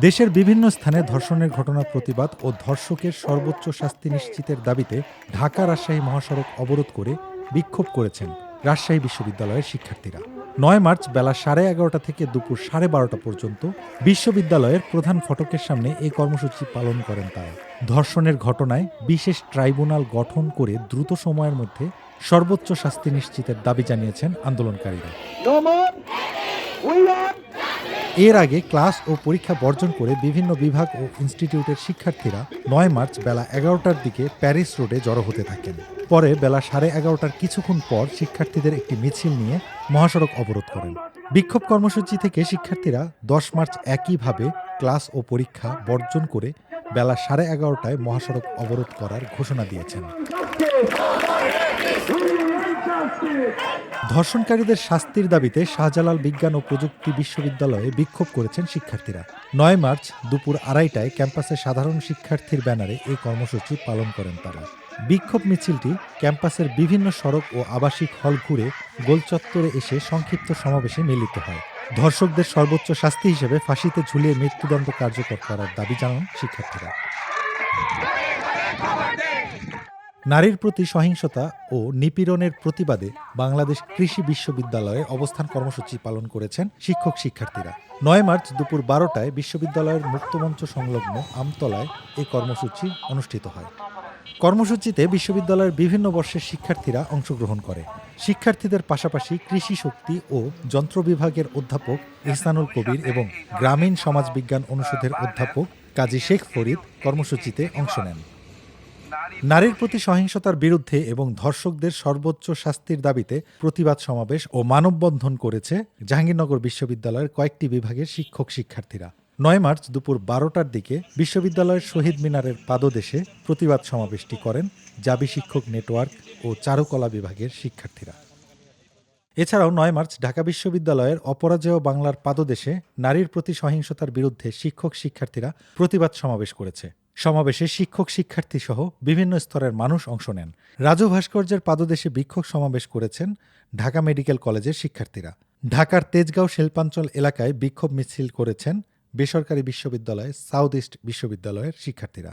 দেশের বিভিন্ন স্থানে ধর্ষণের ঘটনার প্রতিবাদ ও ধর্ষকের সর্বোচ্চ শাস্তি নিশ্চিতের দাবিতে ঢাকা রাজশাহী মহাসড়ক অবরোধ করে বিক্ষোভ করেছেন রাজশাহী বিশ্ববিদ্যালয়ের শিক্ষার্থীরা। নয় মার্চ বেলা সাড়ে এগারোটা থেকে দুপুর সাড়ে বারোটা পর্যন্ত বিশ্ববিদ্যালয়ের প্রধান ফটকের সামনে এই কর্মসূচি পালন করেন তারা। ধর্ষণের ঘটনায় বিশেষ ট্রাইব্যুনাল গঠন করে দ্রুত সময়ের মধ্যে সর্বোচ্চ শাস্তি নিশ্চিতের দাবি জানিয়েছেন আন্দোলনকারীরা। এর আগে ক্লাস ও পরীক্ষা বর্জন করে বিভিন্ন বিভাগ ও ইনস্টিটিউটের শিক্ষার্থীরা নয় মার্চ বেলা এগারোটার দিকে প্যারিস রোডে জড়ো হতে থাকেন। পরে বেলা সাড়ে এগারোটার কিছুক্ষণ পর শিক্ষার্থীদের একটি মিছিল নিয়ে মহাসড়ক অবরোধ করেন। বিক্ষোভ কর্মসূচি থেকে শিক্ষার্থীরা দশ মার্চ একইভাবে ক্লাস ও পরীক্ষা বর্জন করে বেলা সাড়ে এগারোটায় মহাসড়ক অবরোধ করার ঘোষণা দিয়েছেন। ধর্ষণকারীদের শাস্তির দাবিতে শাহজালাল বিজ্ঞান ও প্রযুক্তি বিশ্ববিদ্যালয়ে বিক্ষোভ করেছেন শিক্ষার্থীরা। নয় মার্চ দুপুর আড়াইটায় ক্যাম্পাসে সাধারণ শিক্ষার্থীর ব্যানারে এই কর্মসূচি পালন করেন তারা। বিক্ষোভ মিছিলটি ক্যাম্পাসের বিভিন্ন সড়ক ও আবাসিক হল ঘুরে গোলচত্বরে এসে সংক্ষিপ্ত সমাবেশে মিলিত হয়। ধর্ষকদের সর্বোচ্চ শাস্তি হিসেবে ফাঁসিতে ঝুলিয়ে মৃত্যুদণ্ড কার্যকর করার দাবি জানান শিক্ষার্থীরা। নারীর প্রতি সহিংসতা ও নিপীড়নের প্রতিবাদে বাংলাদেশ কৃষি বিশ্ববিদ্যালয়ে অবস্থান কর্মসূচি পালন করেছেন শিক্ষক শিক্ষার্থীরা। নয় মার্চ দুপুর বারোটায় বিশ্ববিদ্যালয়ের মুক্তমঞ্চ সংলগ্ন আমতলায় এই কর্মসূচি অনুষ্ঠিত হয়। কর্মসূচিতে বিশ্ববিদ্যালয়ের বিভিন্ন বর্ষের শিক্ষার্থীরা অংশগ্রহণ করে। শিক্ষার্থীদের পাশাপাশি কৃষি শক্তি ও যন্ত্র বিভাগের অধ্যাপক ইহসানুল কবির এবং গ্রামীণ সমাজবিজ্ঞান অনুষদের অধ্যাপক কাজী শেখ ফরিদ কর্মসূচিতে অংশ নেন। নারীর প্রতি সহিংসতার বিরুদ্ধে এবং ধর্ষকদের সর্বোচ্চ শাস্তির দাবিতে প্রতিবাদ সমাবেশ ও মানববন্ধন করেছে জাহাঙ্গীরনগর বিশ্ববিদ্যালয়ের কয়েকটি বিভাগের শিক্ষক শিক্ষার্থীরা নয় মার্চ দুপুর বারোটার দিকে বিশ্ববিদ্যালয়ের শহীদ মিনারের পাদদেশে প্রতিবাদ সমাবেশটি করেন জাবি শিক্ষক নেটওয়ার্ক ও চারুকলা বিভাগের শিক্ষার্থীরা। এছাড়াও নয় মার্চ ঢাকা বিশ্ববিদ্যালয়ের অপরাজেয় বাংলার পাদদেশে নারীর প্রতি সহিংসতার বিরুদ্ধে শিক্ষক শিক্ষার্থীরা প্রতিবাদ সমাবেশ করেছে। সমাবেশে শিক্ষক শিক্ষার্থী সহ বিভিন্ন স্তরের মানুষ অংশ নেন। রাজু ভাস্কর্যের পাদদেশে বিক্ষোভ সমাবেশ করেছেন ঢাকা মেডিকেল কলেজের শিক্ষার্থীরা। ঢাকার তেজগাঁও শিল্পাঞ্চল এলাকায় বিক্ষোভ মিছিল করেছেন বেসরকারি বিশ্ববিদ্যালয় সাউথ ইস্ট বিশ্ববিদ্যালয়ের শিক্ষার্থীরা।